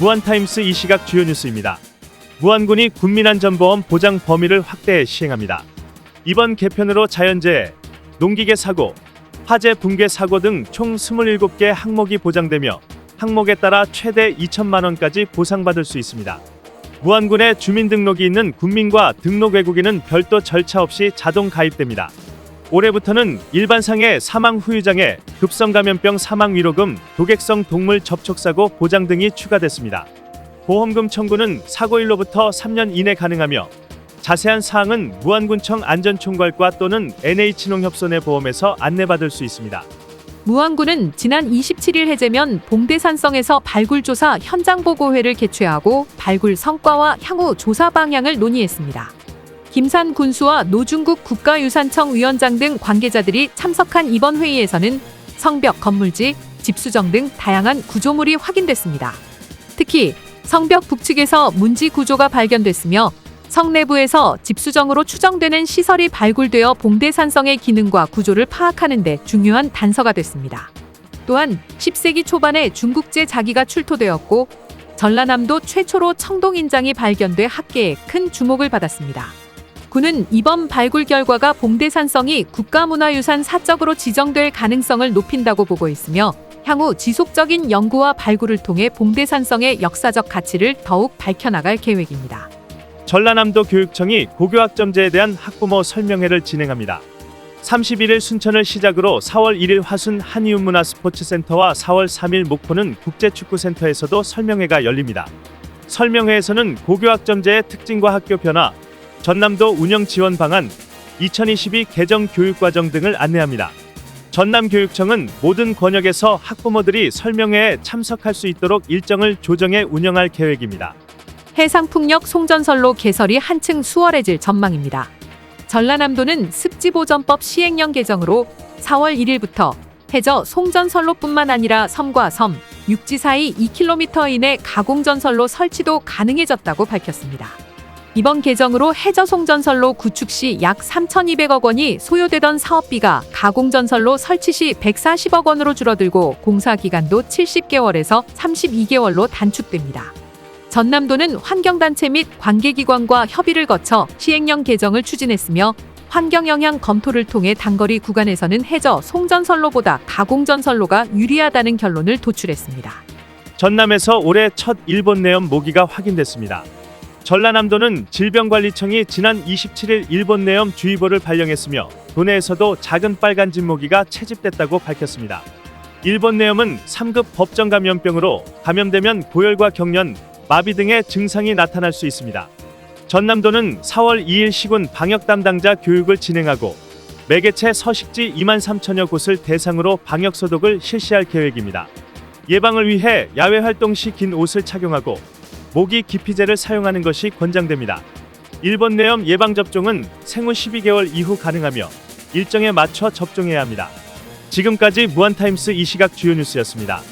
무한타임스 이 시각 주요 뉴스입니다. 무한군이 군민안전보험 보장 범위를 확대 시행합니다. 이번 개편으로 자연재해, 농기계 사고, 화재 붕괴 사고 등 총 27개 항목이 보장되며 항목에 따라 최대 2천만 원까지 보상받을 수 있습니다. 무한군에 주민등록이 있는 군민과 등록 외국인은 별도 절차 없이 자동 가입됩니다. 올해부터는 일반상해 사망 후유장애, 급성 감염병 사망 위로금, 도객성 동물 접촉사고 보장 등이 추가됐습니다. 보험금 청구는 사고일로부터 3년 이내 가능하며 자세한 사항은 무안군청 안전총괄과 또는 NH농협손해 보험에서 안내받을 수 있습니다. 무안군은 지난 27일 해제면 봉대산성에서 발굴조사 현장 보고회를 개최하고 발굴 성과와 향후 조사 방향을 논의했습니다. 김산 군수와 노중국 국가유산청 위원장 등 관계자들이 참석한 이번 회의에서는 성벽 건물지, 집수정 등 다양한 구조물이 확인됐습니다. 특히 성벽 북측에서 문지 구조가 발견됐으며 성 내부에서 집수정으로 추정되는 시설이 발굴되어 봉대산성의 기능과 구조를 파악하는 데 중요한 단서가 됐습니다. 또한 10세기 초반에 중국제 자기가 출토되었고 전라남도 최초로 청동인장이 발견돼 학계에 큰 주목을 받았습니다. 군은 이번 발굴 결과가 봉대산성이 국가문화유산 사적으로 지정될 가능성을 높인다고 보고 있으며 향후 지속적인 연구와 발굴을 통해 봉대산성의 역사적 가치를 더욱 밝혀나갈 계획입니다. 전라남도 교육청이 고교학점제에 대한 학부모 설명회를 진행합니다. 31일 순천을 시작으로 4월 1일 화순 한이웃문화스포츠센터와 4월 3일 목포는 국제축구센터에서도 설명회가 열립니다. 설명회에서는 고교학점제의 특징과 학교 변화, 전남도 운영 지원 방안, 2022 개정 교육과정 등을 안내합니다. 전남교육청은 모든 권역에서 학부모들이 설명회에 참석할 수 있도록 일정을 조정해 운영할 계획입니다. 해상풍력 송전선로 개설이 한층 수월해질 전망입니다. 전라남도는 습지보전법 시행령 개정으로 4월 1일부터 해저 송전선로뿐만 아니라 섬과 섬, 육지 사이 2km 이내 가공전선로 설치도 가능해졌다고 밝혔습니다. 이번 개정으로 해저 송전선로 구축 시 약 3,200억 원이 소요되던 사업비가 가공전선로 설치 시 140억 원으로 줄어들고 공사 기간도 70개월에서 32개월로 단축됩니다. 전남도는 환경단체 및 관계기관과 협의를 거쳐 시행령 개정을 추진했으며 환경영향 검토를 통해 단거리 구간에서는 해저 송전선로보다 가공전선로가 유리하다는 결론을 도출했습니다. 전남에서 올해 첫 일본 내염 모기가 확인됐습니다. 전라남도는 질병관리청이 지난 27일 일본 내염 주의보를 발령했으며 도내에서도 작은 빨간 진모기가 채집됐다고 밝혔습니다. 일본 내염은 3급 법정 감염병으로 감염되면 고열과 경련, 마비 등의 증상이 나타날 수 있습니다. 전남도는 4월 2일 시군 방역 담당자 교육을 진행하고 매개체 서식지 2만 3천여 곳을 대상으로 방역 소독을 실시할 계획입니다. 예방을 위해 야외 활동 시 긴 옷을 착용하고 모기 기피제를 사용하는 것이 권장됩니다. 일본 내염 예방 접종은 생후 12개월 이후 가능하며 일정에 맞춰 접종해야 합니다. 지금까지 무한타임스 이 시각 주요 뉴스였습니다.